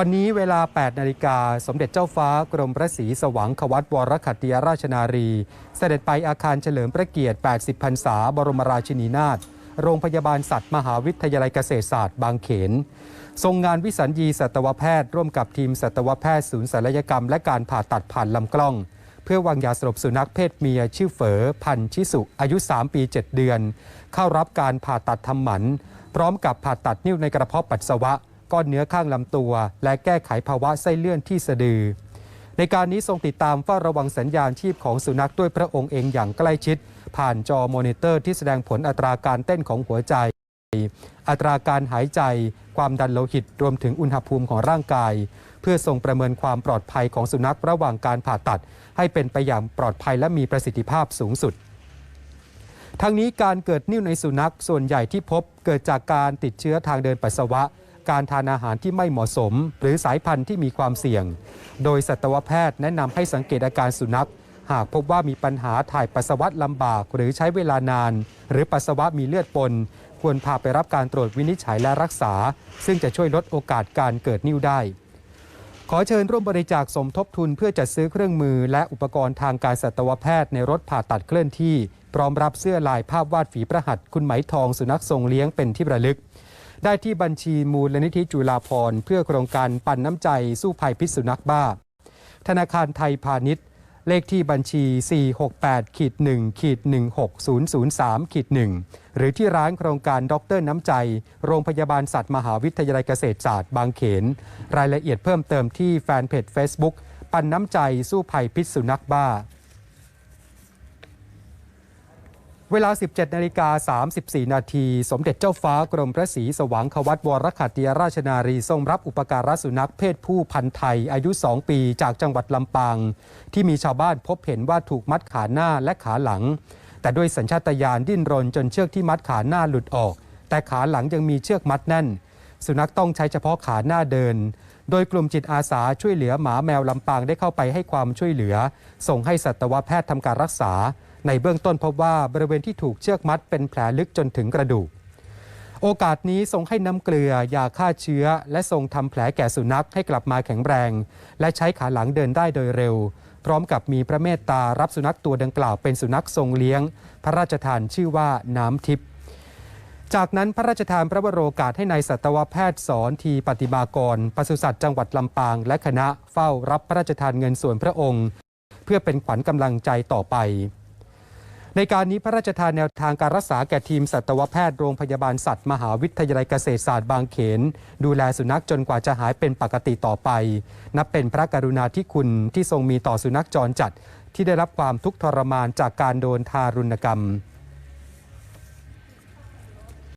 วันนี้เวลา 8 นาฬิกา สมเด็จเจ้าฟ้ากรมพระศรีสว่างควัตวรขัตติยราชนารี เสด็จไปอาคารเฉลิมพระเกียรติ 80 พรรษา บรมราชินีนาถ โรงพยาบาลสัตว์มหาวิทยาลัยเกษตรศาสตร์บางเขน ทรงงานวิสัญญีสัตวแพทย์ ร่วมกับทีมสัตวแพทย์ศูนย์ศัลยกรรม และการผ่าตัดผ่านลำกล้อง เพื่อวางยาสลบสุนัขเพศเมียชื่อเฝอ พันชิสุ อายุ 3 ปี 7 เดือน เข้ารับการผ่าตัดทำหมัน พร้อมกับผ่าตัดนิ้วในกระเพาะปัสสาวะ ก้อนเนื้อข้างลำตัว และแก้ไขภาวะไส้เลื่อนที่สะดือ ในการนี้ทรงติดตามเฝ้าระวังสัญญาณชีพของสุนัขด้วยพระองค์เองอย่างใกล้ชิด ผ่านจอมอนิเตอร์ที่แสดงผลอัตราการเต้นของหัวใจ อัตราการหายใจ ความดันโลหิตรวมถึงอุณหภูมิของร่างกาย เพื่อทรงประเมินความปลอดภัยของสุนัขระหว่างการผ่าตัด ให้เป็นไปอย่างปลอดภัยและมีประสิทธิภาพสูงสุดทั้งนี้การเกิดนิ่วในสุนัขส่วนใหญ่ที่พบเกิดจากการติดเชื้อทางเดินปัสสาวะ การทานอาหารที่ไม่เหมาะสม หรือสายพันธุ์ที่มีความเสี่ยง โดยสัตวแพทย์แนะนำให้สังเกตอาการสุนัข หากพบว่ามีปัญหาถ่ายปัสสาวะลำบาก หรือใช้เวลานาน หรือปัสสาวะมีเลือดปน ควรพาไปรับการตรวจวินิจฉัยและรักษา ซึ่งจะช่วยลดโอกาสการเกิดนิ่วได้ขอเชิญร่วมบริจาคสมทบทุนเพื่อจัดซื้อเครื่องมือ และอุปกรณ์ทางการสัตวแพทย์ในรถผ่าตัดเคลื่อนที่ พร้อมรับเสื้อลายภาพวาดฝีประหัตคุณไหมทองสุนัขทรงเลี้ยงเป็นที่ระลึก ได้ที่บัญชีมูลนิธิจุฬาภรเพื่อโครงการปันน้ำใจสู้ภัยพิษสุนัขบ้า ธนาคารไทยพาณิชย์ เลขที่บัญชี 468ขีด1ขีด16003ขีด1หรือที่ร้านโครงการด็อกเตอร์น้ำใจ โรงพยาบาลสัตว์มหาวิทยาลัยเกษตรศาสตร์บางเขน รายละเอียดเพิ่มเติมที่แฟนเพจ Facebook ปันน้ำใจสู้ภัยพิษสุนัขบ้า เวลา 17 นาฬิกา 34 นาที สมเด็จเจ้าฟ้ากรมพระศรีสว่างควัตวรขัตติยราชนารีทรงรับอุปการะสุนัขเพศผู้พันธ์ไทย อายุ 2 ปีจากจังหวัดลำปาง ที่มีชาวบ้านพบเห็นว่าถูกมัดขาหน้าและขาหลัง แต่ด้วยสัญชาตญาณดิ้นรนจนเชือกที่มัดขาหน้าหลุดออก แต่ขาหลังยังมีเชือกมัดแน่น สุนัขต้องใช้เฉพาะขาหน้าเดิน โดยกลุ่มจิตอาสาช่วยเหลือหมาแมวลำปางได้เข้าไปให้ความช่วยเหลือ ส่งให้สัตวแพทย์ทำการรักษา ในเบื้องต้นพบว่าบริเวณที่ถูกเชือกมัดเป็นแผลลึกจนถึงกระดูก โอกาสนี้ทรงให้น้ำเกลือยาฆ่าเชื้อ และทรงทำแผลแก่สุนัขให้กลับมาแข็งแรง และใช้ขาหลังเดินได้โดยเร็ว พร้อมกับมีพระเมตตารับสุนัขตัวดังกล่าวเป็นสุนัขทรงเลี้ยง พระราชทานชื่อว่าน้ำทิพย์จากนั้นพระราชทานพระบรโอกาสให้ในายสัตวแพทย์สอนทีปฏิบากรปศุสัตว์จังหวัดลำปาง และคณะเฝ้ารับพระราชทานเงินส่วนพระองค์ เพื่อเป็นขวัญกำลังใจต่อไป ในการนี้พระราชทานแนวทางการรักษาแก่ทีมสัตวแพทย์โรงพยาบาลสัตว์ มหาวิทยาลัยเกษตรศาสตร์บางเขน ดูแลสุนัขจนกว่าจะหายเป็นปกติต่อไป นับเป็นพระกรุณาธิคุณที่ทรงมีต่อสุนัขจรจัด ที่ได้รับความทุกข์ทรมานจากการโดนทารุณกรรม